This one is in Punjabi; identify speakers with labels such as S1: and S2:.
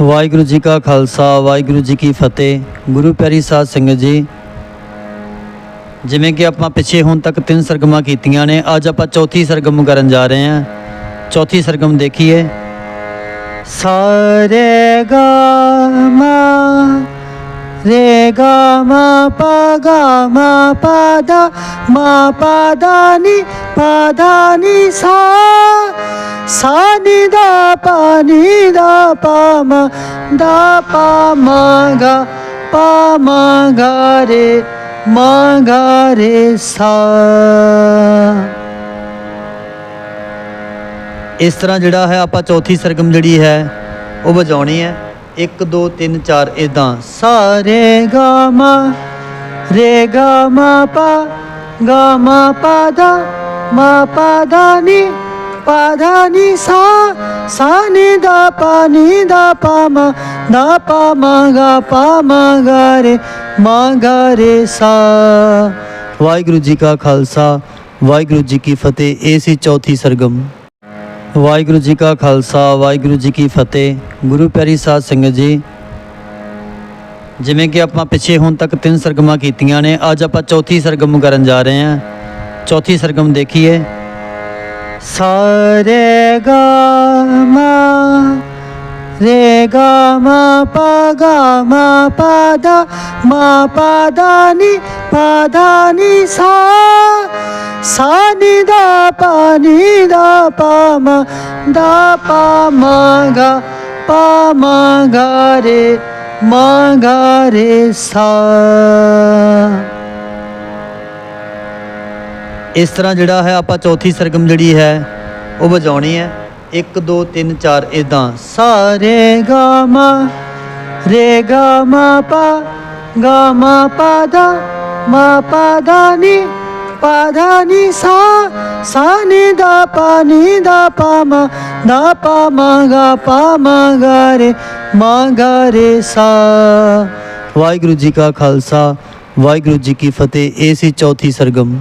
S1: ਵਾਹਿਗੁਰੂ ਜੀ ਕਾ ਖਾਲਸਾ, ਵਾਹਿਗੁਰੂ ਜੀ ਕੀ ਫਤਿਹ। ਗੁਰੂ ਪਿਆਰੀ ਸਾਧ ਸੰਗਤ ਜੀ, ਜਿਵੇਂ ਕਿ ਆਪਾਂ ਪਿੱਛੇ ਹੁਣ ਤੱਕ ਤਿੰਨ ਸਰਗਮਾਂ ਕੀਤੀਆਂ ਨੇ, ਅੱਜ ਆਪਾਂ ਚੌਥੀ ਸਰਗਮ ਕਰਨ ਜਾ ਰਹੇ ਹਾਂ। ਚੌਥੀ ਸਰਗਮ ਦੇਖੀਏ। ਸਾਰੇ ਗਾ ਮਾ ਰੇ ਗਾ ਮਾ ਪਾ ਗਾ ਮਾ ਪਾ ਦਾ, ਮਾ, ਪਾ ਦਾ ਨੀ, ਪਾ ਦਾ ਨੀ ਸਾ। ਸਾ ਨੀ ਦਾ ਪਾ ਨੀ ਦਾ ਪਾ ਮਾ ਦਾ ਪਾ ਮਾ ਗਾ ਰੇ ਮਾ ਗਾ ਰੇ ਸਾ। ਇਸ ਤਰ੍ਹਾਂ ਜਿਹੜਾ ਹੈ ਆਪਾਂ ਚੌਥੀ ਸਰਗਮ ਜਿਹੜੀ ਹੈ, ਉਹ ਵਜਾਉਣੀ ਹੈ। 1 2 3 4 ਇਦਾਂ ਸਾਰੇ ਗਾ, ਮਾ, ਰੇ, ਗਾ, ਮਾ, ਪਾ, ਗਾ, ਮਾ, ਪਾ, ਦਾ, ਮਾ, ਪਾ, ਦਾ, ਨੀ ਪਾ ਨੀ ਸਾ ਸਾ ਦਾ ਪਾ ਦਾ ਪਾ ਦਾ ਪਾ ਮਾ ਰੇ ਮਾ ਰੇ ਸਾ। ਵਾਹਿਗੁਰੂ ਜੀ ਕਾ ਖਾਲਸਾ, ਵਾਹਿਗੁਰੂ ਜੀ ਕੀ ਫਤਿਹ, ਇਹ ਸੀ ਚੌਥੀ ਸਰਗਮ। ਵਾਹਿਗੁਰੂ ਜੀ ਕਾ ਖਾਲਸਾ, ਵਾਹਿਗੁਰੂ ਜੀ ਕੀ ਫਤਿਹ। ਗੁਰੂ ਪਿਆਰੀ ਸਾਧ ਸੰਗਤ ਜੀ, ਜਿਵੇਂ ਕਿ ਆਪਾਂ ਪਿੱਛੇ ਹੁਣ ਤੱਕ ਤਿੰਨ ਸਰਗਮਾਂ ਕੀਤੀਆਂ ਨੇ, ਅੱਜ ਆਪਾਂ ਚੌਥੀ ਸਰਗਮ ਕਰਨ ਜਾ ਰਹੇ ਹਾਂ। ਚੌਥੀ ਸਰਗਮ ਦੇਖੀਏ। ਸਾਰੇ ਗਾ ਮਾ ਰੇ ਗਾ ਮਾ ਪਾ ਗਾ ਮਾ ਪਾ ਦਾ ਮਾ ਪਾ ਦਾ ਨੀ ਪਾ ਦਾ ਨੀ ਸਾ ਸਾ ਨੀ ਦਾ ਪਾ ਨੀ ਇਸ ਤਰ੍ਹਾਂ ਜਿਹੜਾ ਹੈ ਆਪਾਂ ਚੌਥੀ ਸਰਗਮ ਜਿਹੜੀ ਹੈ, ਉਹ ਵਜਾਉਣੀ ਹੈ। 1 2 3 4 ਇਦਾਂ ਸਾਰੇ ਗਾ, ਮਾ, ਰੇ, ਗਾ, ਮਾ, ਪਾ, ਗਾ, ਮਾ, ਪਾ, ਦਾ, ਮਾ, ਪਾ, ਦਾ, ਨੀ, ਪਾ, ਦਾ, ਨੀ, ਸਾ ਸਾ, ਨੀ, ਦਾ, ਪਾ, ਨੀ, ਦਾ, ਪਾ, ਮਾ, ਦਾ, ਪਾ, ਮਾ, ਗਾ, ਪਾ, ਮਾ, ਗਾ, ਰੇ, ਮਾ, ਗਾ, ਰੇ, ਸਾ। ਵਾਹਿਗੁਰੂ ਜੀ ਕਾ ਖਾਲਸਾ, ਵਾਹਿਗੁਰੂ ਜੀ ਕੀ ਫਤਿਹ। ਇਹ ਸੀ ਚੌਥੀ ਸਰਗਮ।